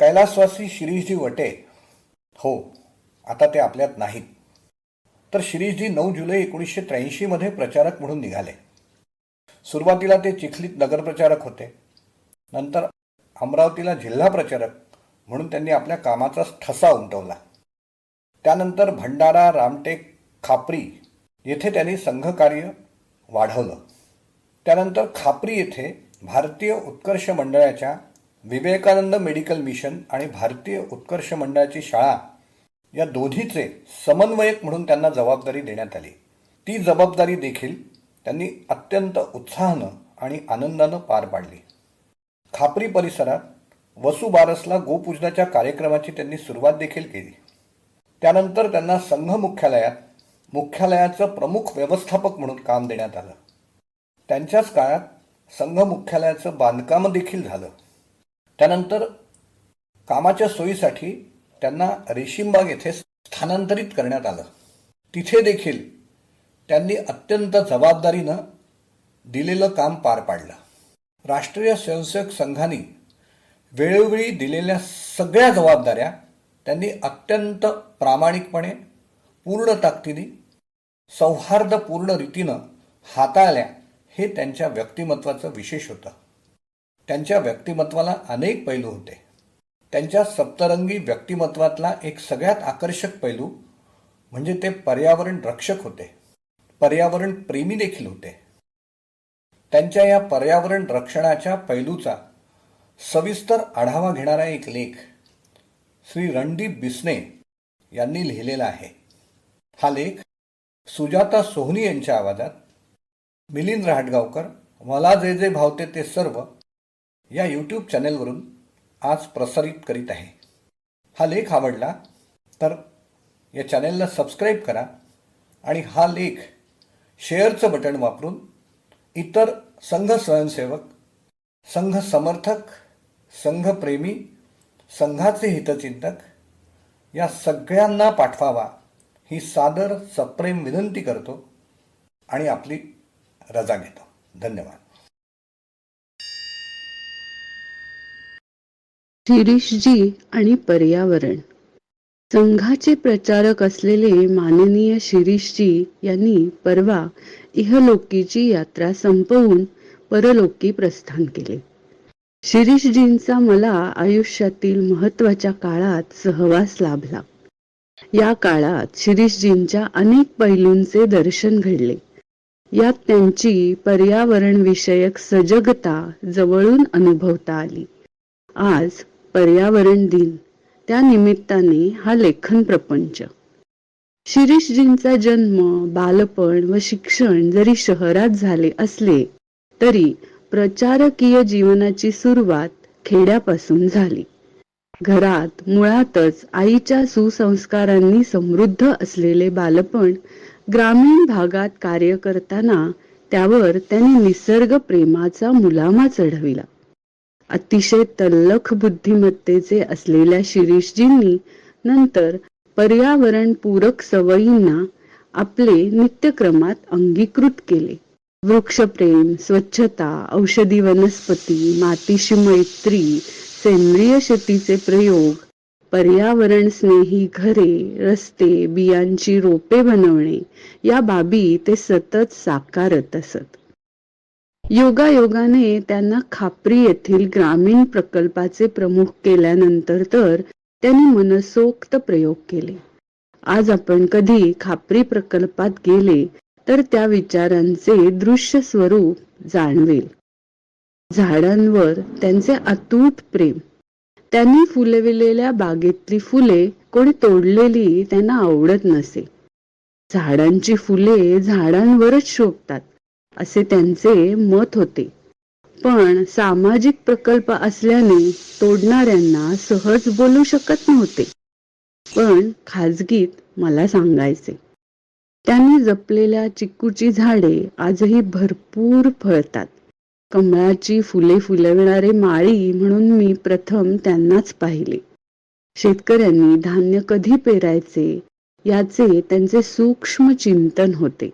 कैलासवासी शिरीषजी वटे हो आता ते आपल्यात नाहीत. तर शिरीषजी नऊ जुलै एकोणीसशे त्र्याऐंशीमध्ये प्रचारक म्हणून निघाले. सुरुवातीला ते चिखलीत नगरप्रचारक होते. नंतर अमरावतीला जिल्हा प्रचारक म्हणून त्यांनी आपल्या कामाचा ठसा उमटवला. त्यानंतर भंडारा रामटेक खापरी येथे त्यांनी संघकार्य वाढवलं. त्यानंतर खापरी येथे भारतीय उत्कर्ष मंडळाच्या विवेकानंद मेडिकल मिशन आणि भारतीय उत्कर्ष मंडळाची शाळा या दोन्हीचे समन्वयक म्हणून त्यांना जबाबदारी देण्यात आली. ती जबाबदारी देखील त्यांनी अत्यंत उत्साहानं आणि आनंदानं पार पाडली. खापरी परिसरात वसुबारसला गोपूजनाच्या कार्यक्रमाची त्यांनी सुरुवात देखील केली. त्यानंतर त्यांना संघ मुख्यालयात मुख्यालयाचं प्रमुख व्यवस्थापक म्हणून काम देण्यात आलं. त्यांच्याच काळात संघ मुख्यालयाचं बांधकाम देखील झालं. त्यानंतर कामाच्या सोयीसाठी त्यांना रेशीमबाग येथे स्थानांतरित करण्यात आलं. तिथे देखील त्यांनी अत्यंत जबाबदारीनं दिलेलं काम पार पाडलं. राष्ट्रीय स्वयंसेवक संघाने वेळोवेळी दिलेल्या सगळ्या जबाबदाऱ्या त्यांनी अत्यंत प्रामाणिकपणे पूर्ण ताकदीने सौहार्दपूर्ण रीतीनं हाताळल्या हे त्यांच्या व्यक्तिमत्वाचं विशेष होतं. त्यांच्या व्यक्तिमत्वाला अनेक पैलू होते. त्यांच्या सप्तरंगी व्यक्तिमत्वातला एक सगळ्यात आकर्षक पैलू म्हणजे ते पर्यावरण रक्षक होते. पर्यावरण प्रेमी देखील होते. त्यांच्या या पर्यावरण रक्षणाच्या पैलूचा सविस्तर आढावा घेणारा एक लेख श्री रणदीप बिस्ने यांनी लिहिलेला आहे. हा लेख सुजाता सोहनी यांच्या आवाजात मिलिंद राहटगावकर मला जे जे भावते ते सर्व या यूट्यूब चॅनेलवरून आज प्रसारित करीत आहे. हा लेख आवडला तर या चॅनेलला सबस्क्राईब करा आणि हा लेख शेअरचं बटन वापरून इतर संघ स्वयंसेवक संघ समर्थक संघप्रेमी संघाचे हितचिंतक या सगळ्यांना पाठवावा ही सादर सप्रेम विनंती करतो आणि आपली रजा घेतो. धन्यवाद. शिरीषजी आणि पर्यावरण. संघाचे प्रचारक असलेले माननीय शिरीषजी यांनी परवा इहलोकीची यात्रा संपवून परलोकी प्रस्थान केले. शिरीषजींचा मला आयुष्यातील महत्त्वाच्या काळात सहवास लाभला. या काळात शिरीषजींच्या अनेक पैलूंचे दर्शन घडले. यात त्यांची पर्यावरण विषयक सजगता जवळून अनुभवता आली. आज पर्यावरण दिन. त्या निमित्ताने हा लेखन प्रपंच. शिरीषजींचा जन्म बालपण व शिक्षण जरी शहरात झाले असले तरी प्रचारकीय जीवनाची सुरुवात खेड्यापासून झाली. घरात मुळातच आईच्या सुसंस्कारांनी समृद्ध असलेले बालपण ग्रामीण भागात कार्य करताना त्यावर त्यांनी निसर्ग प्रेमाचा मुलामा चढविला. अतिशय तल्लख बुद्धिमत्तेचे असलेल्या शिरीषजींनी नंतर पर्यावरण पूरक सवयींना आपले नित्यक्रमात अंगीकृत केले. वृक्षप्रेम स्वच्छता औषधी वनस्पती मातीशी मैत्री सेंद्रिय शेतीचे प्रयोग पर्यावरण स्नेही घरे रस्ते बियांची रोपे बनवणे या बाबी ते सतत साकारत असत. योगायोगाने त्यांना खापरी येथील ग्रामीण प्रकल्पाचे प्रमुख केल्यानंतर तर त्यांनी मनसोक्त प्रयोग केले. आज आपण कधी खापरी प्रकल्पात गेले तर त्या विचारांचे दृश्य स्वरूप जाणवेल. झाडांवर त्यांचे अतूट प्रेम. त्यांनी फुलविलेल्या बागेतली फुले कोणी तोडलेली त्यांना आवडत नसे. झाडांची फुले झाडांवरच शोभतात. असे त्यांचे मत होते. पण सामाजिक प्रकल्प असल्याने तोडणाऱ्यांना सहज बोलू शकत नव्हते. पण खाजगीत मला सांगायचे. त्यांनी जपलेल्या चिक्कूची झाडे आजही भरपूर फळतात. कमळाची फुले फुलविणारे माळी म्हणून मी प्रथम त्यांनाच पाहिले. शेतकऱ्यांनी धान्य कधी पेरायचे याचे त्यांचे सूक्ष्म चिंतन होते.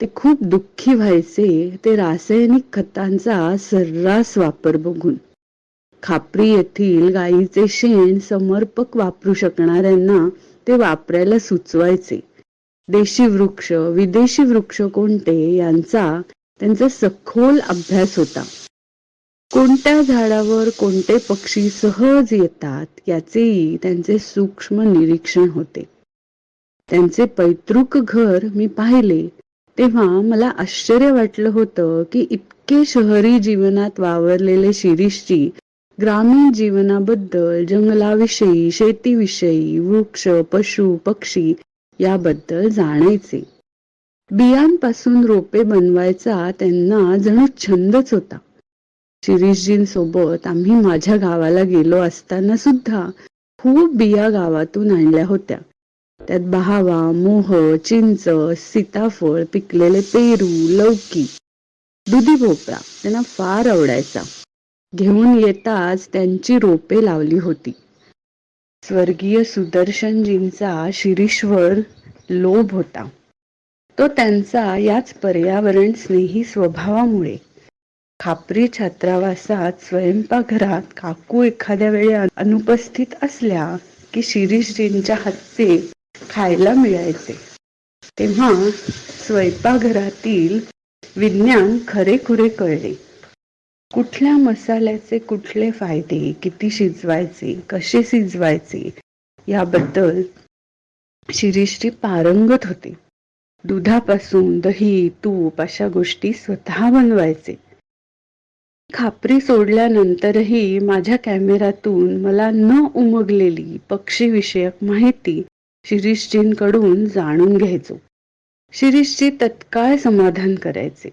ते खूप दुःखी व्हायचे ते रासायनिक खतांचा सर्रास वापर बघून. खापरी येथील गायीचे शेण समर्पक वापरू शकणाऱ्यांना ते वापरायला सुचवायचे. देशी वृक्ष विदेशी वृक्ष कोणते यांचा त्यांचा सखोल अभ्यास होता. कोणत्या झाडावर कोणते पक्षी सहज येतात याचेही त्यांचे सूक्ष्म निरीक्षण होते. त्यांचे पैतृक घर मी पाहिले तेव्हा मला आश्चर्य वाटलं होतं की इतके शहरी जीवनात वावरलेले शिरीषजी ग्रामीण जीवनाबद्दल जंगलाविषयी शेतीविषयी वृक्ष पशु पक्षी याबद्दल जाणायचे. बियांपासून रोपे बनवायचा त्यांना जणू छंदच होता. शिरीषजींसोबत आम्ही माझ्या गावाला गेलो असताना सुद्धा खूप बिया गावातून आणल्या होत्या. त्यात बहावा मोह चिंच सीताफळ पिकलेले पेरू लौकी दुधी भोपळा त्यांना फार आवडायचा. घेऊन येताच त्यांची रोपे लावली होती. स्वर्गीय सुदर्शनजींचा शिरीश्वर लोभ होता. तो त्यांचा याच पर्यावरण स्नेही स्वभावामुळे खापरी छात्रावासात स्वयंपाकघरात काकू एखाद्या वेळी अनुपस्थित असल्या की शिरीषजींच्या हातचे खायला मिळायचे. तेव्हा स्वयंपाकघरातील विज्ञान खरेखुरे कळले. कुठल्या मसाल्याचे कुठले फायदे किती शिजवायचे कसे शिजवायचे याबद्दल शिरीश्री पारंगत होते. दुधापासून दही तूप अशा गोष्टी स्वतः बनवायचे. खापरी सोडल्यानंतरही माझ्या कॅमेऱ्यातून मला न उमगलेली पक्षीविषयक माहिती शिरीषजींकडून जाणून घ्यायचो. शिरीषजी तत्काळ समाधान करायचे.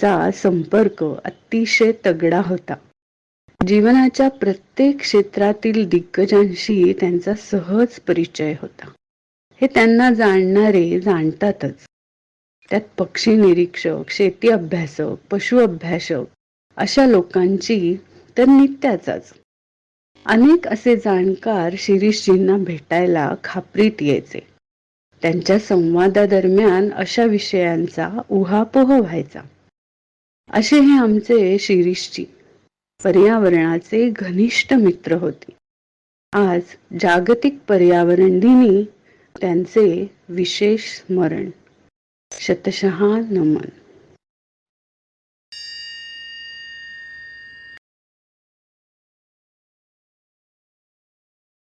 चा संपर्क अतिशय तगडा होता. जीवनाच्या प्रत्येक क्षेत्रातील दिग्गजांशी त्यांचा सहज परिचय होता. हे त्यांना जाणणारे जाणतातच. त्यात पक्षी निरीक्षक शेती अभ्यासक पशु अभ्यासक अशा लोकांची तर नित्याचाच. अनेक असे जाणकार शिरीषजींना भेटायला खापरीत यायचे. त्यांच्या संवादादरम्यान अशा विषयांचा उहापोह व्हायचा. असे हे आमचे शिरीषजी. पर्यावरणाचे घनिष्ठ मित्र होते. आज जागतिक पर्यावरण दिनी त्यांचे विशेष स्मरण. शतशहा नमन.